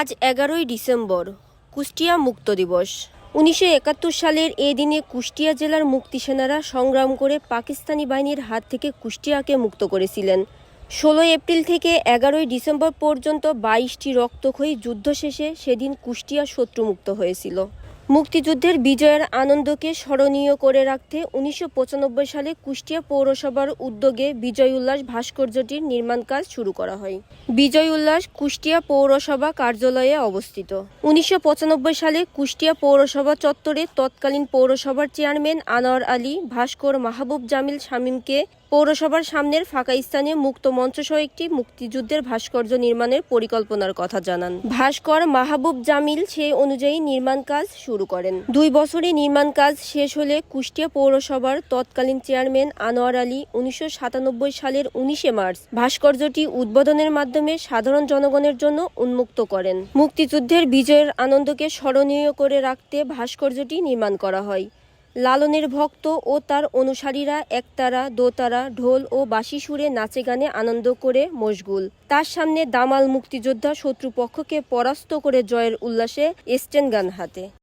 আজ এগারোই ডিসেম্বর, কুষ্টিয়া মুক্ত দিবস। উনিশশো একাত্তর সালের এ দিনে কুষ্টিয়া জেলার মুক্তিসেনারা সংগ্রাম করে পাকিস্তানি বাহিনীর হাত থেকে কুষ্টিয়াকে মুক্ত করেছিলেন। ষোলোই এপ্রিল থেকে এগারোই ডিসেম্বর পর্যন্ত বাইশটি রক্তক্ষয়ী যুদ্ধ শেষে সেদিন কুষ্টিয়া শত্রুমুক্ত হয়েছিল। মুক্তিযুদ্ধের বিজয়ের আনন্দকে স্মরণীয় করে রাখতে উনিশশো পঁচানব্বই সালে কুষ্টিয়া পৌরসভার উদ্যোগে বিজয় উল্লাস ভাস্কর্যটির নির্মাণ কাজ শুরু করা হয়। বিজয় উল্লাস কুষ্টিয়া পৌরসভা কার্যালয়ে অবস্থিত। উনিশশো পঁচানব্বই সালে কুষ্টিয়া পৌরসভা চত্বরে তৎকালীন পৌরসভার চেয়ারম্যান আনোয়ার আলী, ভাস্কর মাহবুব জামিল শামীমকে পৌরসভার সামনের ফাঁকা স্থানে মুক্ত মঞ্চসহ একটি মুক্তিযুদ্ধের ভাস্কর্য নির্মাণের পরিকল্পনার কথা জানান। ভাস্কর মাহবুব জামিল সেই অনুযায়ী নির্মাণ কাজ শুরু করেন। দুই বছরে নির্মাণ কাজ শেষ হলে কুষ্টিয়া পৌরসভার তৎকালীন চেয়ারম্যান আনোয়ার আলী উনিশশো সাতানব্বই সালের উনিশে মার্চ ভাস্কর্যটি উদ্বোধনের মাধ্যমে সাধারণ জনগণের জন্য উন্মুক্ত করেন। মুক্তিযুদ্ধের বিজয়ের আনন্দকে স্মরণীয় করে রাখতে ভাস্কর্যটি নির্মাণ করা হয়। লালনের ভক্ত ও তার অনুসারীরা একতারা, দোতারা, ঢোল ও বাঁশি সুরে নাচে গানে আনন্দ করে মশগুল। তার সামনে দামাল মুক্তিযোদ্ধা শত্রুপক্ষকে পরাস্ত করে জয়ের উল্লাসে স্টেন গান হাতে।